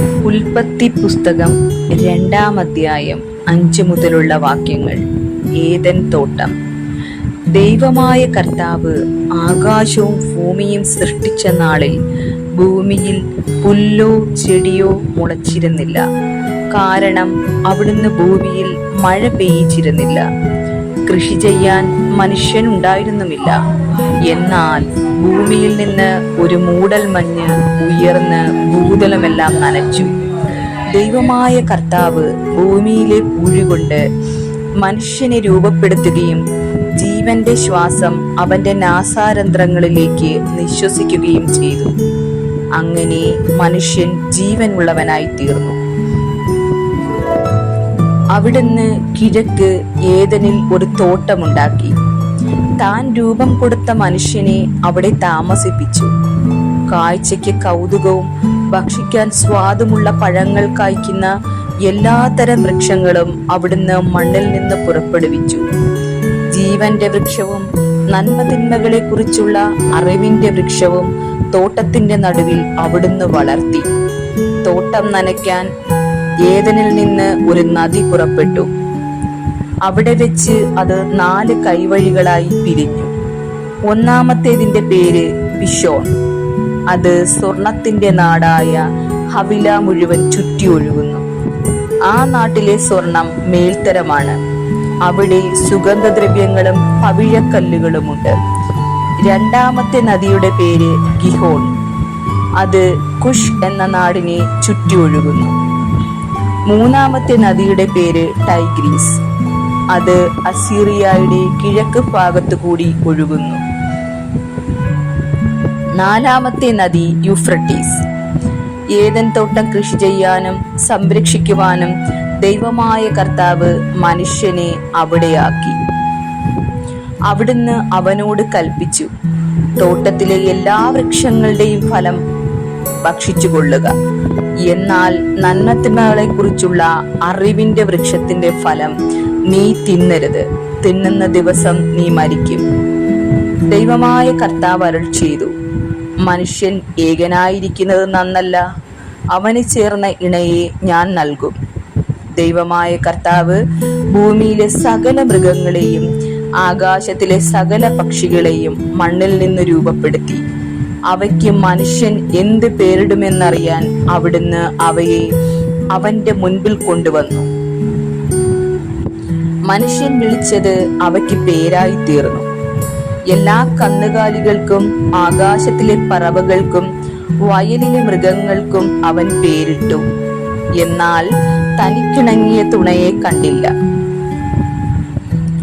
ഉൽപ്പത്തി പുസ്തകം രണ്ടാം അധ്യായം അഞ്ചു മുതലുള്ള വാക്യങ്ങൾ. ഏതൻ തോട്ടം. ദൈവമായ കർത്താവ് ആകാശവും ഭൂമിയും സൃഷ്ടിച്ച നാളിൽ ഭൂമിയിൽ പുല്ലോ ചെടിയോ മുളച്ചിരുന്നില്ല. കാരണം അവിടുന്ന് ഭൂമിയിൽ മഴ പെയ്യിച്ചിരുന്നില്ല. കൃഷി ചെയ്യാൻ മനുഷ്യനുണ്ടായിരുന്നുമില്ല. എന്നാൽ ഭൂമിയിൽ നിന്ന് ഒരു മൂടൽ മഞ്ഞ് ഉയർന്ന് ഭൂതലമെല്ലാം നനച്ചു. ദൈവമായ കർത്താവ് ഭൂമിയിലെ പൂഴി കൊണ്ട് മനുഷ്യനെ രൂപപ്പെടുത്തുകയും ജീവന്റെ ശ്വാസം അവന്റെ നാസാരന്ധ്രങ്ങളിലേക്ക് നിശ്വസിക്കുകയും ചെയ്തു. അങ്ങനെ മനുഷ്യൻ ജീവനുള്ളവനായി തീർന്നു അവിടുന്ന് കിഴക്ക് ഏതനിൽ ഒരു തോട്ടമുണ്ടാക്കി. താൻ രൂപം കൊടുത്ത മനുഷ്യനെ അവിടെ താമസിപ്പിച്ചു. കാഴ്ചയ്ക്ക് കൗതുകവും ഭക്ഷിക്കാൻ സ്വാദുമുള്ള പഴങ്ങൾ കായ്ക്കുന്ന എല്ലാത്തരം വൃക്ഷങ്ങളും അവിടുന്ന് മണ്ണിൽ നിന്ന് പുറപ്പെടുവിച്ചു. ജീവന്റെ വൃക്ഷവും നന്മതിന്മകളെ കുറിച്ചുള്ള അറിവിന്റെ വൃക്ഷവും തോട്ടത്തിന്റെ നടുവിൽ അവിടുന്ന് വളർത്തി. തോട്ടം നനയ്ക്കാൻ ഏതനിൽ നിന്ന് ഒരു നദി പുറപ്പെട്ടു. അവിടെ വെച്ച് അത് നാല് കൈവഴികളായി പിരിഞ്ഞു. ഒന്നാമത്തേതിന്റെ പേര് പിഷോൺ അത് സ്വർണത്തിന്റെ നാടായ ഹവില മുഴുവൻ ചുറ്റി ഒഴുകുന്നു ആ നാട്ടിലെ സ്വർണം മേൽത്തരമാണ്. അവിടെ സുഗന്ധദ്രവ്യങ്ങളും പവിഴക്കല്ലുകളുമുണ്ട്. രണ്ടാമത്തെ നദിയുടെ പേര് ഗിഹോൺ. അത് കുഷ് എന്ന നാടിനെ ചുറ്റി ഒഴുകുന്നു മൂന്നാമത്തെ നദിയുടെ പേര് ടൈഗ്രീസ്. അത് അസീറിയയുടെ കിഴക്ക് ഭാഗത്തു കൂടി ഒഴുകുന്നു. നാലാമത്തെ നദി യുഫ്രട്ടീസ്. ഏതൻ തോട്ടം കൃഷി ചെയ്യാനും സംരക്ഷിക്കുവാനും ദൈവമായ കർത്താവ് മനുഷ്യനെ അവിടെയാക്കി. അവിടുന്ന് അവനോട് കൽപ്പിച്ചു. തോട്ടത്തിലെ എല്ലാ വൃക്ഷങ്ങളുടെയും ഫലം ഭക്ഷിച്ചു കൊള്ളുക എന്നാൽ നന്മത്തിന്മകളെ കുറിച്ചുള്ള അറിവിന്റെ വൃക്ഷത്തിന്റെ ഫലം നീ തിന്നരുത്. തിന്നുന്ന ദിവസം നീ മരിക്കും. ദൈവമായ കർത്താവ് അരുൾ ചെയ്തു. മനുഷ്യൻ ഏകനായിരിക്കുന്നത് നന്നല്ല. അവന് ചേർന്ന ഇണയെ ഞാൻ നൽകും. ദൈവമായ കർത്താവ് ഭൂമിയിലെ സകല മൃഗങ്ങളെയും ആകാശത്തിലെ സകല പക്ഷികളെയും മണ്ണിൽ നിന്ന് രൂപപ്പെടുത്തി. അവയ്ക്ക് മനുഷ്യൻ എന്ത് പേരിടുമെന്നറിയാൻ അവിടുന്ന് അവയെ അവന്റെ മുൻപിൽ കൊണ്ടുവന്നു. മനുഷ്യൻ വിളിച്ചത് അവയ്ക്ക് പേരായി തീർന്നു. എല്ലാ കന്നുകാലികൾക്കും ആകാശത്തിലെ പറവകൾക്കും വയലിലെ മൃഗങ്ങൾക്കും അവൻ പേരിട്ടു. എന്നാൽ തനിക്കിണങ്ങിയ തുണയെ കണ്ടില്ല.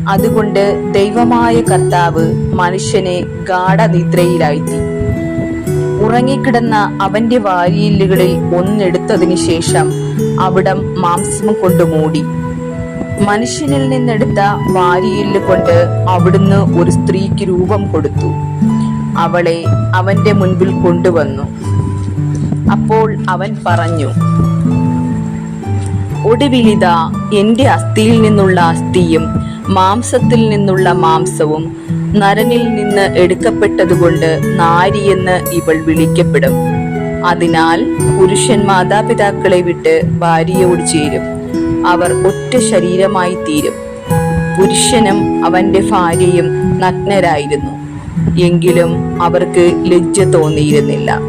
അതുകൊണ്ട് ദൈവമായ കർത്താവ് മനുഷ്യനെ ഗാഠനിദ്രയിലാഴ്ത്തി. ഉറങ്ങിക്കിടന്ന അവന്റെ വാരിയില്ലുകളിൽ ഒന്നെടുത്തതിനു ശേഷം അവിടം മാംസം കൊണ്ട് മൂടി. മനുഷ്യനിൽ നിന്നെടുത്ത വാരിയില്ല് കൊണ്ട് അവിടുന്ന് ഒരു സ്ത്രീക്ക് രൂപം കൊടുത്തു. അവളെ അവന്റെ മുൻപിൽ കൊണ്ടുവന്നു. അപ്പോൾ അവൻ പറഞ്ഞു ഒടുവിലിത എന്റെ അസ്ഥിയിൽ നിന്നുള്ള അസ്ഥിയും മാംസത്തിൽ നിന്നുള്ള മാംസവും നരനിൽ നിന്ന് എടുക്കപ്പെട്ടതുകൊണ്ട് നാരിയെന്ന് ഇവൾ വിളിക്കപ്പെടും. അതിനാൽ പുരുഷൻ മാതാപിതാക്കളെ വിട്ട് ഭാര്യയോട് ചേരും. അവർ ഒറ്റ ശരീരമായി തീരും. പുരുഷനും അവന്റെ ഭാര്യയും നഗ്നരായിരുന്നു. എങ്കിലും അവർക്ക് ലജ്ജ തോന്നിയിരുന്നില്ല.